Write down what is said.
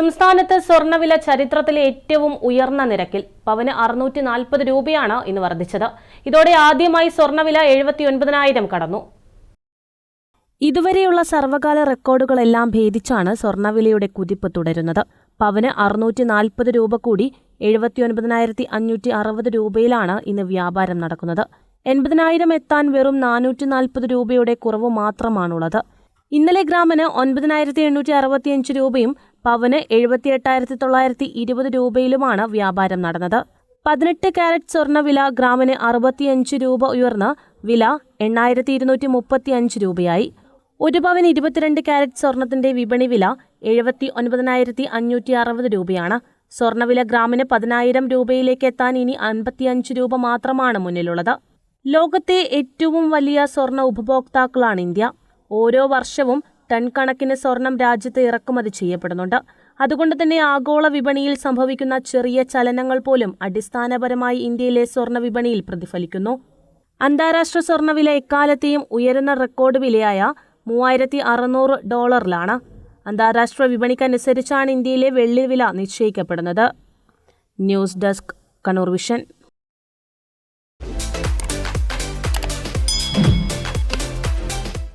സംസ്ഥാനത്ത് സ്വർണവില ചരിത്രത്തിലെ ഏറ്റവും ഉയർന്ന നിരക്കിൽ പവന് അറുന്നൂറ്റി നാൽപ്പത് രൂപയാണ് ഇന്ന് വർദ്ധിച്ചത്. ഇതോടെ ആദ്യമായി സ്വർണവില എഴുപത്തി ഒൻപതിനായിരം കടന്നു. ഇതുവരെയുള്ള സർവകാല റെക്കോർഡുകളെല്ലാം ഭേദിച്ചാണ് സ്വർണവിലയുടെ കുതിപ്പ് തുടരുന്നത്. പവന് അറുന്നൂറ്റി നാൽപ്പത് രൂപ കൂടി എഴുപത്തിയൊൻപതിനായിരത്തി അഞ്ഞൂറ്റി അറുപത് രൂപയിലാണ് ഇന്ന് വ്യാപാരം നടക്കുന്നത്. എൺപതിനായിരം എത്താൻ വെറും നാനൂറ്റി നാൽപ്പത് രൂപയുടെ കുറവ് മാത്രമാണുള്ളത്. ഇന്നലെ ഗ്രാമിന് ഒൻപതിനായിരത്തി എണ്ണൂറ്റി അറുപത്തിയഞ്ച് രൂപയും പവന് എഴുപത്തി എട്ടായിരത്തി തൊള്ളായിരത്തി ഇരുപത് രൂപയിലുമാണ് വ്യാപാരം നടന്നത്. പതിനെട്ട് കാരറ്റ് സ്വർണവില ഗ്രാമിന് അറുപത്തിയഞ്ച് രൂപ ഉയർന്ന് വില എണ്ണായിരത്തി ഇരുന്നൂറ്റി മുപ്പത്തി അഞ്ച് രൂപയായി. ഒരു പവൻ ഇരുപത്തിരണ്ട് കാരറ്റ് സ്വർണത്തിന്റെ വിപണി വില എഴുപത്തി ഒൻപതിനായിരത്തി അഞ്ഞൂറ്റി അറുപത് രൂപയാണ് സ്വർണവില ഗ്രാമിന് പതിനായിരം രൂപയിലേക്ക് എത്താൻ ഇനി അൻപത്തിയഞ്ച് രൂപ മാത്രമാണ് മുന്നിലുള്ളത്. ലോകത്തെ ഏറ്റവും വലിയ സ്വർണ ഉപഭോക്താക്കളാണ് ഇന്ത്യ. ഓരോ വർഷവും ടൺ കണക്കിന് സ്വർണം രാജ്യത്ത് ഇറക്കുമതി ചെയ്യപ്പെടുന്നുണ്ട്. അതുകൊണ്ട് തന്നെ ആഗോള വിപണിയിൽ സംഭവിക്കുന്ന ചെറിയ ചലനങ്ങൾ പോലും അടിസ്ഥാനപരമായി ഇന്ത്യയിലെ സ്വർണ വിപണിയിൽ പ്രതിഫലിക്കുന്നു. അന്താരാഷ്ട്ര സ്വർണവില എക്കാലത്തെയും ഉയരുന്ന റെക്കോർഡ് വിലയായ മൂവായിരത്തി അറുന്നൂറ് ഡോളറിലാണ്. അന്താരാഷ്ട്ര വിപണിക്കനുസരിച്ചാണ് ഇന്ത്യയിലെ വെള്ളി വില നിശ്ചയിക്കപ്പെടുന്നത്. News desk Kannur Vision.